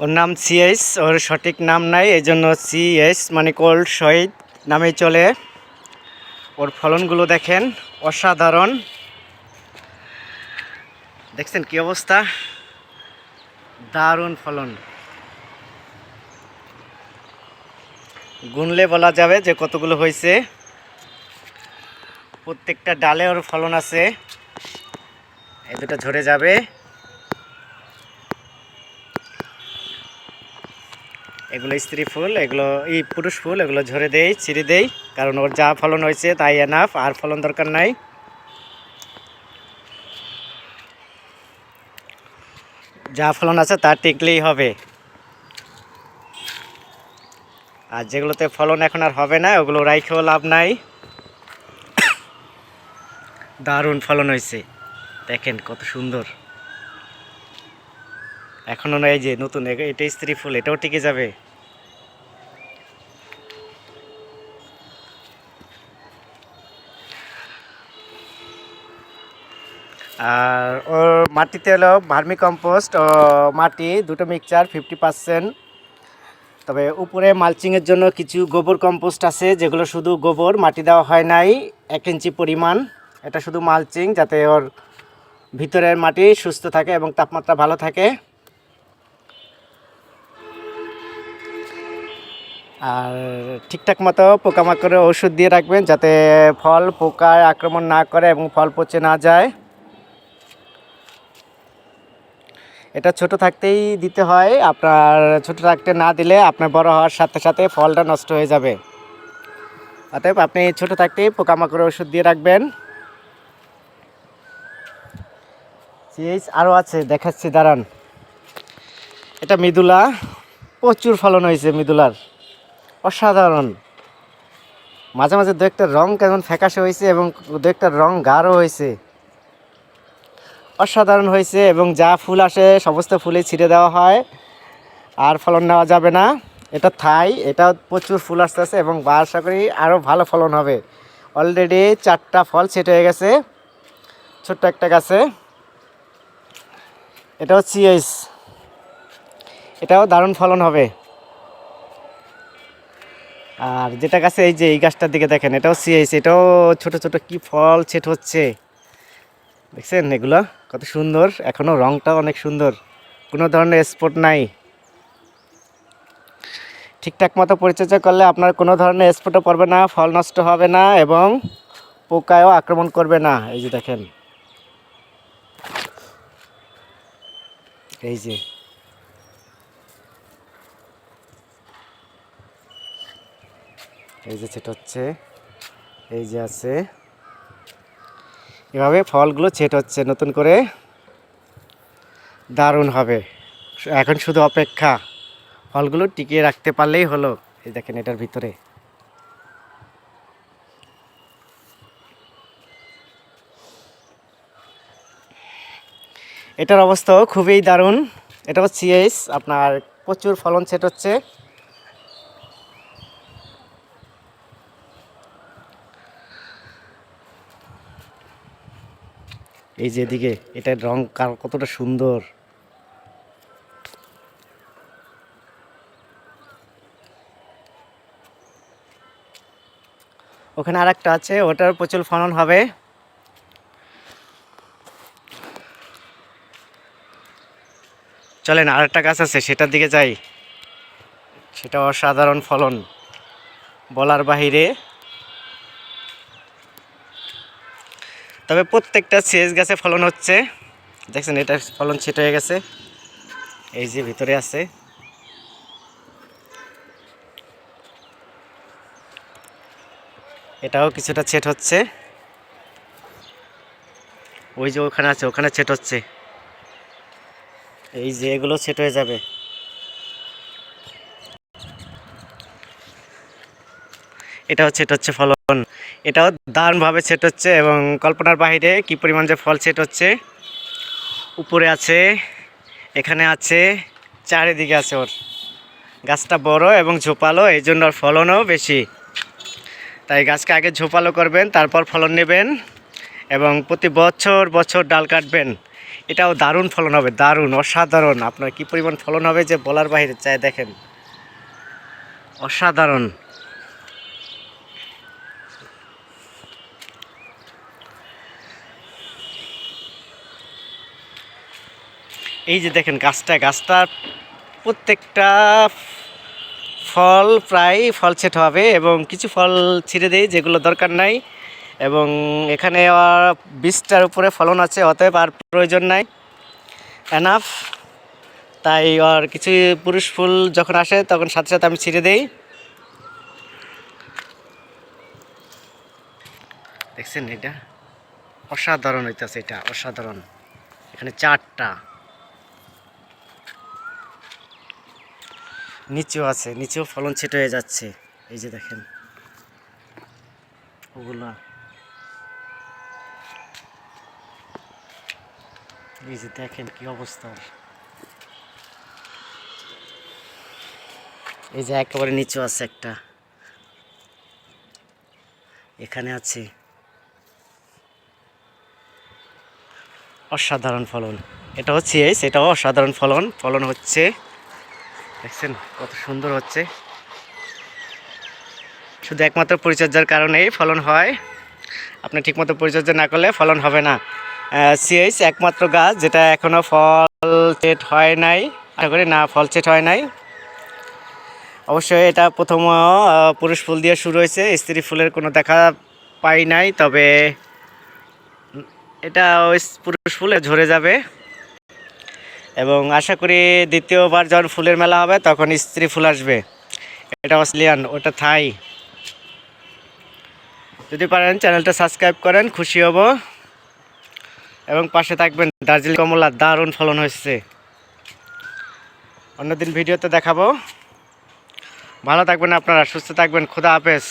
ওর নাম সিএস ওর সঠিক নাম নাই এই জন্য সিএস মানে কোল্ড শহীদ নামেই চলে। ওর ফলনগুলো দেখেন, অসাধারণ। দেখছেন কি অবস্থা? দারুণ ফলন। গুনলে বলা যাবে যে কতগুলো হয়েছে। প্রত্যেকটা ডালে ওর ফলন আছে। এই দুটো ঝরে যাবে। এগুলো স্ত্রী ফুল, এগুলো এই পুরুষ ফুল, এগুলো ঝরে দেই ছিঁড়ে দেই, কারণ ওর যা ফলন হয়েছে তাই এনাফ আর ফলন দরকার নাই। যা ফলন আছে তা টিকলেই হবে। আর যেগুলোতে ফলন এখন আর হবে না, ওগুলো রাইখেও লাভ নাই। দারুণ ফলন হয়েছে। দেখেন কত সুন্দর। এখনও এই যে নতুন এটা স্ত্রী ফুল, এটাও টিকে যাবে। আর ওর মাটিতে হলো ভার্মি কম্পোস্ট ও মাটি, দুটো মিক্সচার ফিফটি পার্সেন্ট তবে উপরে মালচিংয়ের জন্য কিছু গোবর কম্পোস্ট আছে, যেগুলো শুধু গোবর, মাটি দেওয়া হয় নাই, এক ইঞ্চি পরিমাণ। এটা শুধু মালচিং যাতে ওর ভিতরের মাটি সুস্থ থাকে এবং তাপমাত্রা ভালো থাকে। আর ঠিকঠাক মতো পোকামাকড়ের ওষুধ দিয়ে রাখবেন, যাতে ফল পোকায় আক্রমণ না করে এবং ফল পচে না যায়। এটা ছোট থাকতেই দিতে হয়। আপনার ছোট থাকতে না দিলে আপনার বড় হওয়ার সাথে সাথে ফলটা নষ্ট হয়ে যাবে। অতএব আপনি ছোট থাকতেই পোকামাকড়ের ওষুধ দিয়ে রাখবেন। সিএইচ আরও আছে, দেখাচ্ছি, দাঁড়ান। এটা মৃদুলা, প্রচুর ফলন হয়েছে মৃদুলার। অসাধারণ। মাঝে মাঝে দু একটা রং কেমন ফ্যাকাশে হয়েছে এবং দু একটা রং গাঢ় হয়েছে। অসাধারণ হয়েছে এবং যা ফুল আসে, সমস্ত ফুলে ছিঁড়ে দেওয়া হয়। আর ফলন নেওয়া যাবে না। এটা থাই এটা প্রচুর ফুল আসতে আসতেছে এবং বা আশা করি আরও ভালো ফলন হবে। অলরেডি চারটা ফল সেট হয়ে গেছে। ছোট্ট একটা গাছে। এটাও চিএস এটাও দারুণ ফলন হবে। আর যেটা গাছে এই যে, এই গাছটার দিকে দেখেন, এটাও সিএস এটাও ছোট ছোট কি ফল ছেট হচ্ছে। দেখছেন এগুলো? কত সুন্দর। এখনও রংটাও অনেক সুন্দর। কোনো ধরনের স্পট নাই। ঠিকঠাক মতো পরিচর্যা করলে আপনার কোনো ধরনের স্পটও পড়বে না, ফল নষ্ট হবে না এবং পোকায়ও আক্রমণ করবে না। এই যে দেখেন। এই যে। এই যে সেটা হচ্ছে। এই যে আছে। এভাবে ফলগুলো ছেট হচ্ছে, নতুন করে দারুণ হবে। এখন শুধু অপেক্ষা, ফলগুলো টিকিয়ে রাখতে পারলেই হলো। এই দেখেন এটার ভিতরে। এটার অবস্থাও খুবই দারুণ। এটা হচ্ছে আপনার প্রচুর ফলন সেট হচ্ছে। এই যে এদিকে এটার রং কার কতটা সুন্দর। ওখানে আর একটা আছে, ওটার প্রচুর ফলন হবে। চলেন আর একটা গাছ আছে, সেটার দিকে যাই। সেটা অসাধারণ ফলন। বলার বাহিরে তবে প্রত্যেকটা সেচ গাছে ফলন হচ্ছে। দেখছেন, এটা ফলন ছেট হয়ে গেছে। এই যে ভিতরে আছে। এটাও কিছুটা ছেট হচ্ছে। ওই যে ওখানে আছে, ওখানে ছেট হচ্ছে। এই যে এগুলো ছেট হয়ে যাবে। এটা হচ্ছে এটা হচ্ছে ফলন। এটাও দারুণভাবে সেট হচ্ছে এবং কল্পনার বাইরে কি পরিমাণ যে ফল সেট হচ্ছে। উপরে আছে, এখানে আছে, চারিদিকে আছে ওর। গাছটা বড় এবং ঝোপালো এই জন্য ওর ফলনও বেশি। তাই গাছকে আগে ঝোপালো করবেন, তারপর ফলন নেবেন এবং প্রতি বছর বছর ডাল কাটবেন। এটাও দারুণ ফলন হবে, দারুণ, অসাধারণ। আপনার কি পরিমাণ ফলন হবে যে বলার বাইরে চাই দেখেন। অসাধারণ। এই যে দেখেন গাছটা, গাছটার প্রত্যেকটা ফল প্রায় ফল ছেট হবে এবং কিছু ফল ছিঁড়ে দেই যেগুলো দরকার নাই এবং এখানে বীজটার উপরে ফলন আছে, অতএব আর প্রয়োজন নাই। এনাফ তাই আর কিছু পুরুষ ফুল যখন আসে তখন সাথে সাথে আমি ছিঁড়ে দেই। দেখছেন এটা? অসাধারণ হইতেছে এটা, অসাধারণ। এখানে চারটা নিচেও আছে, নিচেও ফলন ছেট হয়ে যাচ্ছে। এই যে দেখেন। ওগুলা। এই যে দেখেন কি অবস্থা। এই যে একেবারে নিচু আছে একটা। এখানে আছে অসাধারণ ফলন। এটা হচ্ছে এই সেটাও অসাধারণ ফলন। ফলন হচ্ছে দেখছেন কত সুন্দর হচ্ছে। শুধু একমাত্র পরিচর্যার কারণেই ফলন হয়। আপনি ঠিকমতো পরিচর্যা না করলে ফলন হবে না। সিএইচ একমাত্র গাছ যেটা এখনও ফল চেট হয় নাই। আশা করি না, ফল চেট হয় নাই। অবশ্যই এটা প্রথম পুরুষ ফুল দিয়ে শুরু হয়েছে। স্ত্রী ফুলের কোনো দেখা পাই নাই, তবে এটা ওই পুরুষ ফুলে ঝরে যাবে। এবং আশা করি দ্বিতীয়বার যখন ফুলের মেলা হবে, তখন স্ত্রী ফুল আসবে। এটা অস্ট্রেলিয়ান, ওটা থাই। যদি পারেন, চ্যানেলটা সাবস্ক্রাইব করেন, খুশি হব। এবং পাশে থাকবেন, দার্জিলিং কমলা, দারুণ ফলন হয়েছে। অন্যদিন ভিডিওতে দেখাবো। ভালো থাকবেন আপনারা, সুস্থ থাকবেন, খুদা হাফেজ।